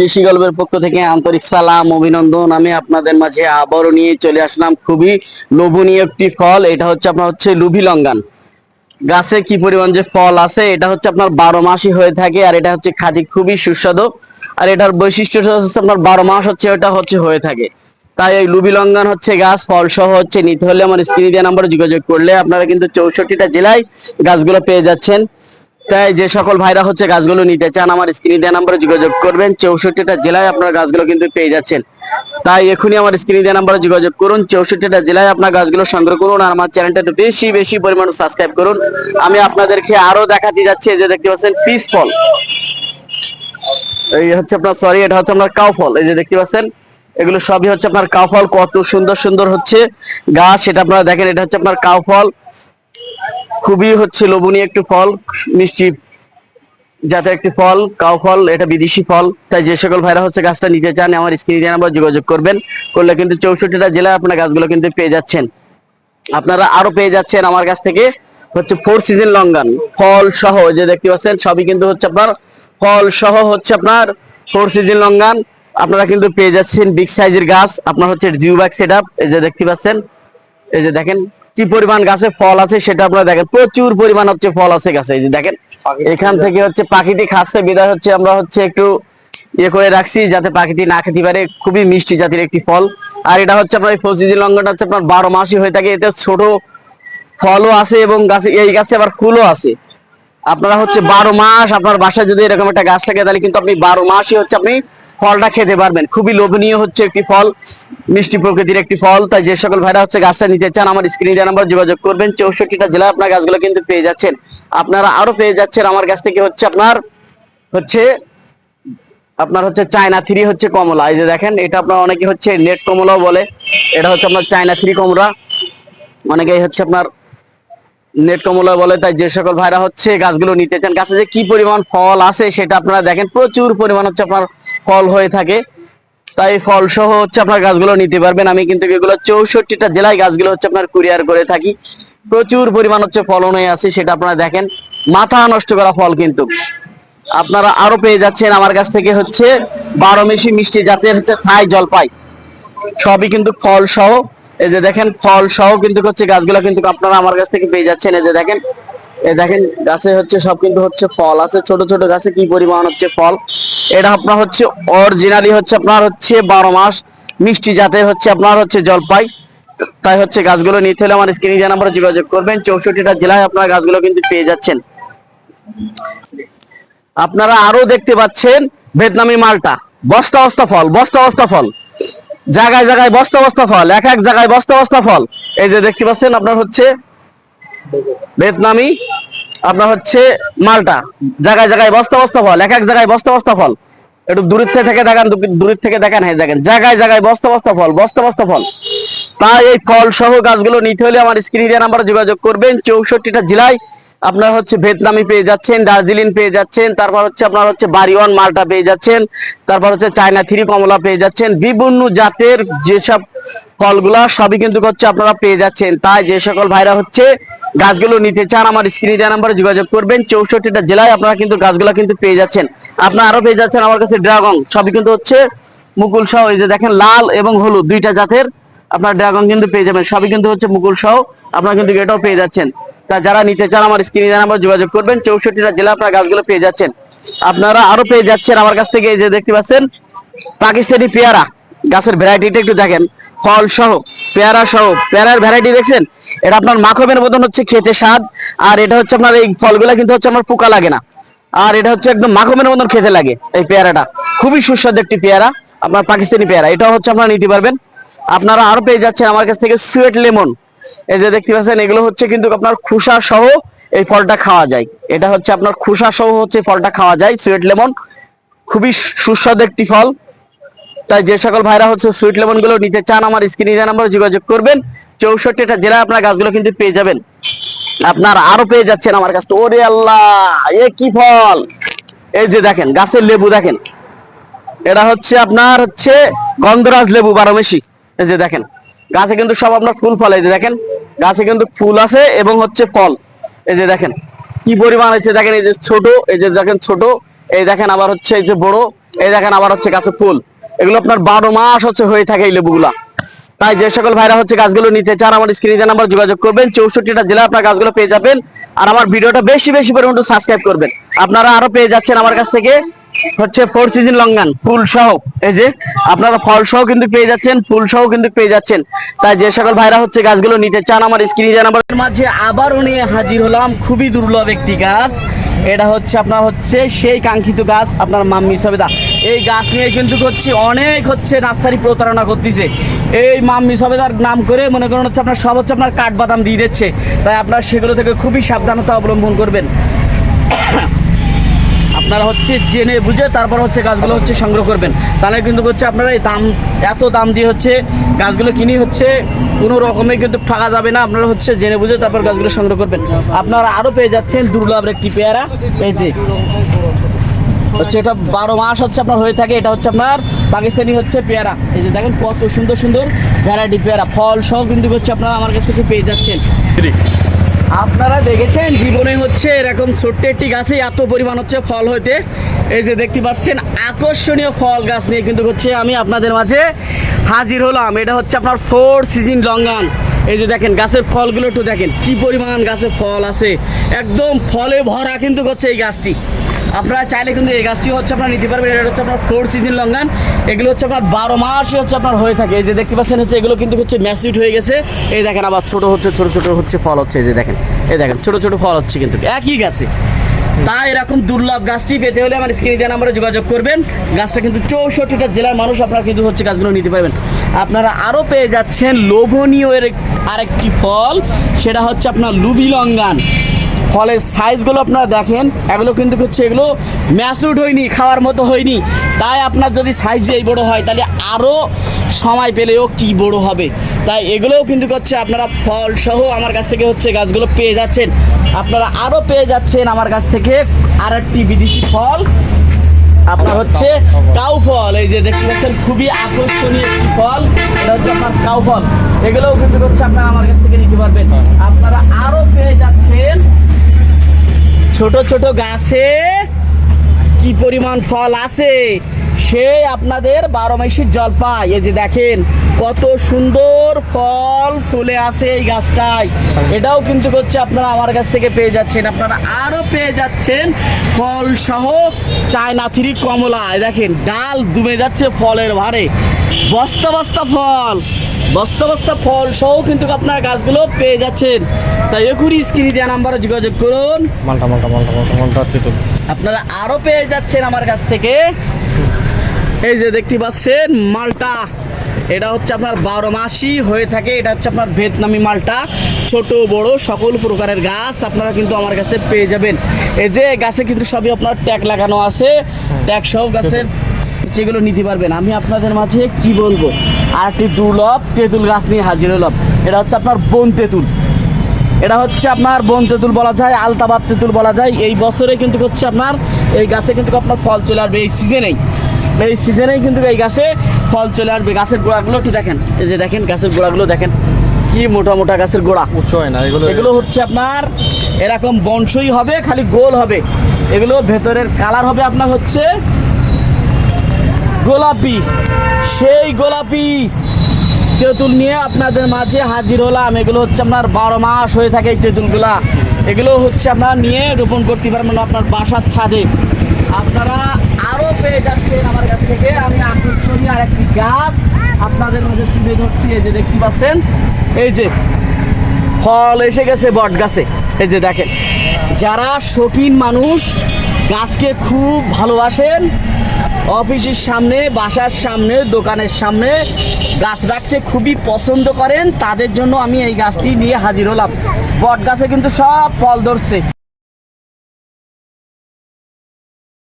কৃষি গল্পের পক্ষ থেকে আন্তরিক সালাম, অভিনন্দন। আমি আপনাদের মাঝে আবারও নিয়ে চলে আসলাম খুবই লোভনীয় একটি ফল। এটা হচ্ছে আপনার হচ্ছে লুভি লঙ্গান। গাছে কি পরিমাণ যে ফল আছে, এটা হচ্ছে আপনার বারো মাসই হয়ে থাকে আর এটা হচ্ছে খাদি খুবই সুস্বাদু। আর এটার বৈশিষ্ট্যটা হচ্ছে আপনার বারো মাস হচ্ছে এটা হচ্ছে হয়ে থাকে। তাই এই লুবি লঙ্গান হচ্ছে গাছ, ফল সহ হচ্ছে নিতে হলে আমার স্ক্রিনে দেওয়া নাম্বারে যোগাযোগ করলে আপনারা কিন্তু চৌষট্টিটা জেলায় গাছগুলো পেয়ে যাচ্ছেন। তাই যে সকল ভাইরা হচ্ছে গাছগুলো নিতে চান, আমার স্ক্রিনে দেওয়া নাম্বারে যোগাযোগ করবেন। চৌষট্টিটা জেলায় আপনারা গাছগুলো কিন্তু পেয়ে যাচ্ছেন। তাই এখনই আমার স্ক্রিনে দেওয়া নাম্বারে যোগাযোগ করুন। চৌষট্টিটা জেলায় আপনার গাছগুলো সংগ্রহ করুন আর আমার চ্যানেলটা বেশি বেশি পরিমাণে সাবস্ক্রাইব করুন। আমি আপনাদেরকে আরও দেখাতে যাচ্ছি যে দেখতে পাচ্ছেন পিস ফল। এই হচ্ছে আপনার সরি এটা হচ্ছে আপনার কাউ ফল। এই যে দেখতে পাচ্ছেন, এগুলো সবই হচ্ছে আপনার কাউ ফল। কত সুন্দর সুন্দর হচ্ছে গাছ সেটা আপনারা দেখেন, এটা হচ্ছে আপনার কাউ ফল। খুবই হচ্ছে লোভনীয় একটি ফল মিষ্টি যাতে একটি ফল, কাউ ফল, এটা বিদেশি ফল। তাই যে সকল ভাইরা হচ্ছে গাছটা নিতে চান, আমার স্ক্রিনে নাম্বার যোগাযোগ করবেন। করলে কিন্তু চৌষট্টিটা জেলায় আপনার গাছগুলো কিন্তু পেয়ে যাচ্ছেন। আপনারা আরও পেয়ে যাচ্ছেন আমার কাছ থেকে হচ্ছে ফোর সিজন লঙ্গান। ফল সহ যে দেখতে পাচ্ছেন, সবই কিন্তু হচ্ছে আপনার ফল সহ হচ্ছে আপনার ফোর সিজন লঙ্গান। আপনারা কিন্তু পেয়ে যাচ্ছেন বিগ সাইজের গাছ। আপনার হচ্ছে জিও ব্যাগ সেট এই যে দেখতে পাচ্ছেন, এই যে দেখেন। কি পরিমাণ গাছে ফল আছে সেটা আপনারা দেখেন। প্রচুর পরিমাণ হচ্ছে ফল আছে গাছে এই যে দেখেন। এখান থেকে হচ্ছে পাখিটি খাচ্ছে বিদায় হচ্ছে আমরা হচ্ছে একটু ইয়ে করে রাখছি যাতে পাখিটি না খেতে পারে। খুবই মিষ্টি জাতির একটি ফল। আর এটা হচ্ছে আপনার ফসিজি লঙ্কাটা হচ্ছে আপনার বারো মাসই হয়ে থাকে এতে ছোট ফলও আছে এবং গাছে এই গাছে আবার ফুলও আছে। আপনারা হচ্ছে বারো মাস আপনার বাসায় যদি এরকম একটা গাছ থাকে তাহলে কিন্তু আপনি বারো মাসই হচ্ছে আপনি ফলটা খেতে পারবেন। খুবই লোভনীয় হচ্ছে একটি ফল, মিষ্টি প্রকৃতির একটি ফল। তাই যে সকল ভাইরা হচ্ছে গাছটা নিতে চান, আমার স্ক্রিনে দেওয়া নাম্বার যোগাযোগ করবেন। চৌষট্টিটা জেলায় আপনার গাছগুলো কিন্তু পেয়ে যাচ্ছেন। আপনারা আরও পেয়ে যাচ্ছেন। আমার কাছ থেকে হচ্ছে আপনার হচ্ছে আপনার হচ্ছে চায়না থ্রি হচ্ছে কমলা। এই যে দেখেন, এটা আপনার অনেকে হচ্ছে নেট কমলাও বলে। এটা হচ্ছে আপনার চায়না থ্রি কমলা। অনেকেই হচ্ছে আপনার নেট কমলা বলে, তাই যে সকল ভাইরা হচ্ছে গাছগুলো নিতে চান, গাছে যে কি পরিমাণ ফল আছে সেটা আপনারা দেখেন, প্রচুর পরিমাণ হচ্ছে আপনার ফল হয়ে থাকে। তাই ফল সহ হচ্ছে আপনার গাছগুলো নিতে পারবেন। আমি কিন্তু এগুলো চৌষট্টিটা জেলায় গাছগুলো হচ্ছে আপনার কুরিয়ার করে থাকি। প্রচুর পরিমাণ হচ্ছে ফলন হয়ে আছে, সেটা আপনারা দেখেন। মাথা নষ্ট করা ফল কিন্তু। আপনারা আরও পেয়ে যাচ্ছেন আমার কাছ থেকে হচ্ছে বারো মেশি মিষ্টি জাতের হচ্ছে থাই জলপাই। সবই কিন্তু ফল সহ এই যে দেখেন ফল সহ কিন্তু হচ্ছে গাছগুলো কিন্তু আপনারা আমার কাছ থেকে পেয়ে যাচ্ছেন। এই যে দেখেন, এই দেখেন গাছে হচ্ছে সব কিন্তু হচ্ছে ফল আছে। ছোট ছোট গাছে কি পরিমাণ হচ্ছে ফল? এটা আপনার হচ্ছে অরিজিনালি হচ্ছে আপনার হচ্ছে বারো মাস মিষ্টি জাতের হচ্ছে আপনার হচ্ছে জলপাই। তাই হচ্ছে গাছগুলো নিতে হলে আমার স্ক্রিনে দেওয়া নাম্বারে যোগাযোগ করবেন, চৌষট্টিটা জেলায় আপনারা গাছগুলো কিন্তু পেয়ে যাচ্ছেন। আপনারা আরও দেখতে পাচ্ছেন ভিয়েতনামি মালটা। বস্তা বস্তা ফল, বস্তা বস্তা ফল। জায়গায় জায়গায় বস্তা বস্তা ফল, এক এক জায়গায় বস্তা বস্তা ফল। এই যে দেখতে পাচ্ছেন, আপনার হচ্ছে ভিয়েতনামি, আপনার হচ্ছে মালটা। জায়গায় জায়গায় বস্তা বস্তা ফল, এক এক জায়গায় বস্তা বস্তা ফল। একটু দূরের থেকে দেখান, দূর- দূরের থেকে দেখান হ্যাঁ দেখেন। জায়গায় জায়গায় বস্তা বস্তা ফল, বস্তা বস্তা ফল। তাই এই ফল সহ গাছগুলো নিতে হলে আমার স্ক্রিনে দেওয়া নাম্বারে যোগাযোগ করবেন, চৌষট্টিটা জেলায় আপনার হচ্ছে ভিয়েতনামি পেয়ে যাচ্ছেন, দার্জিলিং পেয়ে যাচ্ছেন, তারপর হচ্ছে আপনার হচ্ছে বাড়িওয়ান মালটা পেয়ে যাচ্ছেন, তারপর হচ্ছে চায়না থ্রি কমলা পেয়ে যাচ্ছেন। বিভিন্ন জাতের যেসব ফলগুলা সবই কিন্তু হচ্ছে আপনারা পেয়ে যাচ্ছেন। তাই যে সকল ভাইরা হচ্ছে গাছগুলো নিতে চান, আমার স্ক্রিনে দেওয়া নাম্বারে যোগাযোগ করবেন। চৌষট্টিটা জেলায় আপনারা কিন্তু গাছগুলো কিন্তু পেয়ে যাচ্ছেন। আপনারা আরও পেয়ে যাচ্ছেন আমার কাছে ড্রাগন, সবই কিন্তু হচ্ছে মুকুল সহ। এই যে দেখেন, লাল এবং হলুদ, দুইটা জাতের আপনার ড্রাগন কিন্তু পেয়ে যাবেন। সবই কিন্তু হচ্ছে মুকুল সহ। আপনারা কিন্তু এটাও পেয়ে যাচ্ছেন। তা যারা নিতে চান আমার স্ক্রিনে নাম্বার যোগাযোগ করবেন। চৌষট্টিটা জেলা আপনার গাছগুলো পেয়ে যাচ্ছেন। আপনারা আরও পেয়ে যাচ্ছেন আমার কাছ থেকে এই যে দেখতে পাচ্ছেন, পাকিস্তানি পেয়ারা। গাছের ভ্যারাইটিটা একটু দেখেন। ফল সহ, পেয়ারা সহ, পেয়ারার ভ্যারাইটি দেখছেন? এটা আপনার মাখমের মতন হচ্ছে খেতে স্বাদ, আর এটা হচ্ছে আপনার এই ফলগুলা কিন্তু হচ্ছে আমার পোকা লাগে না। আর এটা হচ্ছে একদম মাখমের মতন খেতে লাগে এই পেয়ারাটা। খুবই সুস্বাদু একটি পেয়ারা, আপনার পাকিস্তানি পেয়ারা। এটাও হচ্ছে আপনারা নিতে পারবেন। আপনারা আরও পেয়ে যাচ্ছেন আমার কাছ থেকে সুয়েট লেমন। এই যে দেখতে পাচ্ছেন, এগুলো হচ্ছে কিন্তু আপনার খুসা সহ এই ফলটা খাওয়া যায়। এটা হচ্ছে আপনার খুসা সহ হচ্ছে ফলটা খাওয়া যায় সুয়েট লেমন খুবই সুস্বাদু একটি ফল। তাই যে সকল ভাইরা হচ্ছে সুইট লেমনগুলো নিতে চান, আমার স্ক্রিনে নাম্বার যোগাযোগ করবেন, চৌষট্টিটা জেলায় আপনার গাছগুলো কিন্তু পেয়ে যাবেন। আপনার আরও পেয়ে যাচ্ছেন আমার কাছে ওরে আল্লাহ, এ কি ফল? এই যে দেখেন, গাছের লেবু দেখেন। এটা হচ্ছে আপনার হচ্ছে গন্ধরাজ লেবু বারোমেশি এই যে দেখেন গাছে কিন্তু সব আপনার ফুল ফল, এই যে দেখেন, গাছে কিন্তু ফুল আছে এবং হচ্ছে ফল। এই যে দেখেন, কি পরিমাণ হচ্ছে, দেখেন এই যে ছোট, এই যে দেখেন ছোট, এই দেখেন আবার হচ্ছে এই যে বড়, এই দেখেন আবার হচ্ছে গাছে ফুল। এগুলো আপনার বারো মাস হচ্ছে হয়ে থাকে এই লেবুগুলা। তাই যে সকল ভাইরা হচ্ছে গাছগুলো নিতে চান আমার স্ক্রিনে নাম্বার যোগাযোগ করবেন, চৌষট্টিটা জেলা আপনার গাছগুলো পেয়ে যাবেন। আর আমার ভিডিওটা বেশি বেশি পরিমাণ সাবস্ক্রাইব করবেন। আপনারা আরও পেয়ে যাচ্ছেন আমার কাছ থেকে হচ্ছে ফোর সিজন লঙ্গান ফুল সহ এই যে, আপনারা ফল সহ কিন্তু পেয়ে যাচ্ছেন ফুল সহ কিন্তু পেয়ে যাচ্ছেন। তাই যে সকল ভাইরা হচ্ছে গাছগুলো নিতে চান, আমার স্ক্রিনে নাম্বার মাঝে আবারও নিয়ে হাজির হলাম খুবই দুর্লভ একটি গাছ। এটা হচ্ছে আপনার হচ্ছে সেই কাঙ্ক্ষিত গাছ আপনার মাম্মি সবেদা। এই গাছ নিয়ে কিন্তু হচ্ছে অনেক হচ্ছে নার্সারি প্রতারণা করতেছে। এই মাম্মি সবেদার নাম করে মনে করেন হচ্ছে আপনার সব হচ্ছে আপনার কাঠবাদাম দিয়ে দিচ্ছে। তাই আপনার সেগুলো থেকে খুবই সাবধানতা অবলম্বন করবেন। আপনারা হচ্ছে জেনে বুঝে তারপর হচ্ছে গাছগুলো হচ্ছে সংগ্রহ করবেন। তাহলে কিন্তু হচ্ছে আপনারা এই দাম, এত দাম দিয়ে হচ্ছে গাছগুলো কিনে হচ্ছে কোনো রকমে কিন্তু ঠকা যাবে না। আপনারা হচ্ছে জেনে বুঝে তারপর গাছগুলো সংগ্রহ করবেন। আপনারা আরও পেয়ে যাচ্ছেন দুর্লভের একটি পেয়ারা। এই যে হচ্ছে এটা বারো মাস হচ্ছে আপনার হয়ে থাকে। এটা হচ্ছে আপনার পাকিস্তানি হচ্ছে পেয়ারা। এই যে দেখেন কত সুন্দর সুন্দর ভ্যারাইটি পেয়ারা। ফল সহ কিন্তু হচ্ছে আপনারা আমার কাছ থেকে পেয়ে যাচ্ছেন। আপনারা দেখেছেন, জীবনে হচ্ছে এরকম ছোট্ট একটি গাছে এত পরিমাণ হচ্ছে ফল হইতে। এই যে দেখতে পাচ্ছেন, আকর্ষণীয় ফল গাছ নিয়ে কিন্তু হচ্ছে আমি আপনাদের মাঝে হাজির হলাম। এটা হচ্ছে আপনার ফোর সিজন লঙ্গান। এই যে দেখেন, গাছের ফলগুলো একটু দেখেন, কি পরিমাণ গাছে ফল আছে। একদম ফলে ভরা কিন্তু হচ্ছে এই গাছটি। আপনারা চাইলে কিন্তু এই গাছটি হচ্ছে আপনারা নিতে পারবেন। এটা হচ্ছে আপনার ফোর সিজন লঙ্গান এগুলো হচ্ছে আপনার বারো মাসই হচ্ছে আপনার হয়ে থাকে। এই যে দেখতে পাচ্ছেন হচ্ছে, এগুলো কিন্তু হচ্ছে ম্যাসিড হয়ে গেছে। এই দেখেন আবার ছোট হচ্ছে, ছোট ছোট হচ্ছে ফল হচ্ছে। এই যে দেখেন, এই দেখেন, ছোট ছোট ফল হচ্ছে কিন্তু। একই গাছে। তাই এরকম দুর্লভ গাছটি পেতে হলে আমার স্ক্রিনে দেওয়া নাম্বারে যোগাযোগ করবেন। গাছটা কিন্তু চৌষট্টিটা জেলার মানুষ আপনারা কিন্তু হচ্ছে গাছগুলো নিতে পারবেন। আপনারা আরও পেয়ে যাচ্ছেন লোভনীয় এর আরেকটি ফল। সেটা হচ্ছে আপনার লুবি লঙ্গান ফলের সাইজগুলো আপনারা দেখেন, এগুলো কিন্তু হচ্ছে এগুলো ম্যাচুড হয়নি, খাওয়ার মতো হয়নি। তাই আপনার যদি সাইজ এই বড় হয়, তাহলে আরও সময় পেলেও কি বড় হবে? তাই এগুলোও কিন্তু হচ্ছে আপনারা ফল সহ আমার কাছ থেকে হচ্ছে গাছগুলো পেয়ে যাচ্ছেন। আপনারা আরও পেয়ে যাচ্ছেন আমার কাছ থেকে আর একটি বিদেশি ফল। আপনার হচ্ছে কাউ ফল, এই যে দেখতে পাচ্ছেন, খুবই আকর্ষণীয় একটি ফল। এটা হচ্ছে আপনার কাউ ফল। এগুলোও কিন্তু হচ্ছে আপনারা আমার কাছ থেকে নিতে পারবেন। আপনারা আরও পেয়ে যাচ্ছেন ছোট ছোট গাছে কি পরিমাণ ফল আছে? সে আপনাদের বারো জল পায় এই যে দেখেন, কত সুন্দর ফল ফুলে আছে এই গাছটায়। এটাও কিন্তু হচ্ছে আপনারা আমার কাছ থেকে পেয়ে যাচ্ছেন। আপনারা আরও পেয়ে যাচ্ছেন ফল সহ চায়না থ্রি কমলা দেখেন, ডাল দুমে যাচ্ছে ফলের ভারে বস্তা বস্তা ফল, বস্তা বস্তা ফল সহ কিন্তু আপনারা গাছগুলো পেয়ে যাচ্ছেন। তাই এখনই স্ক্রিনে দেওয়া নাম্বারে যোগাযোগ করুন। মালটা মালটা মালটা মালটা মালটা আপনারা আরও পেয়ে যাচ্ছেন আমার কাছ থেকে। এই যে দেখতে পাচ্ছেন মালটা। এটা হচ্ছে আপনার বারো মাসই হয়ে থাকে। এটা হচ্ছে আপনার ভিয়েতনামি মালটা। ছোট বড় সকল প্রকারের গাছ আপনারা কিন্তু আমার কাছে পেয়ে যাবেন। এই যে গাছে কিন্তু সবই আপনার ট্যাগ লাগানো আছে। ট্যাগ সহ গাছের যেগুলো নিতে পারবেন। আমি আপনাদের মাঝে কি বলব? আর একটি দুর্লভ তেঁতুল গাছ নিয়ে হাজির হলাম। এটা হচ্ছে আপনার বন তেঁতুল। এটা হচ্ছে আপনার বন তেঁতুল বলা যায় আলতাবাদ তেঁতুল বলা যায়। এই বছরে কিন্তু হচ্ছে আপনার এই গাছে কিন্তু আপনার ফল চলে আসবে এই সিজনেই এই। সিজনেই কিন্তু এই গাছে ফল চলে আসবে। গাছের গোড়াগুলো একটু দেখেন এই যে দেখেন গাছের গোড়াগুলো দেখেন কি মোটা মোটা গাছের গোড়া। উঁচু হয় না এগুলো এগুলো হচ্ছে আপনার এরকম বংশই হবে খালি গোল হবে। এগুলো ভেতরের কালার হবে আপনার হচ্ছে গোলাপি। সেই গোলাপি তেঁতুল নিয়ে আপনাদের মাঝে হাজির হলাম। এগুলো হচ্ছে আপনার বারো মাস হয়ে থাকে এই তেঁতুলগুলা। এগুলো হচ্ছে আপনার নিয়ে রোপণ করতে পারবেন আপনার বাসার ছাদে। আপনারা আরও পেয়ে যাচ্ছেন আমার কাছ থেকে। আমি আকর্ষণীয় আর একটি গাছ আপনাদের মাঝে তুলে ধরছি। এই যে দেখতে পাচ্ছেন? এই যে ফল এসে গেছে বট গাছে এই যে দেখেন, যারা শৌখিন মানুষ, গাছকে খুব ভালোবাসেন, অফিসের সামনে, বাসার সামনে, দোকানের সামনে গাছ রাখতে খুবই পছন্দ করেন, তাদের জন্য আমি এই গাছটি নিয়ে হাজির হলাম। বট গাছে কিন্তু সব ফল ধরছে।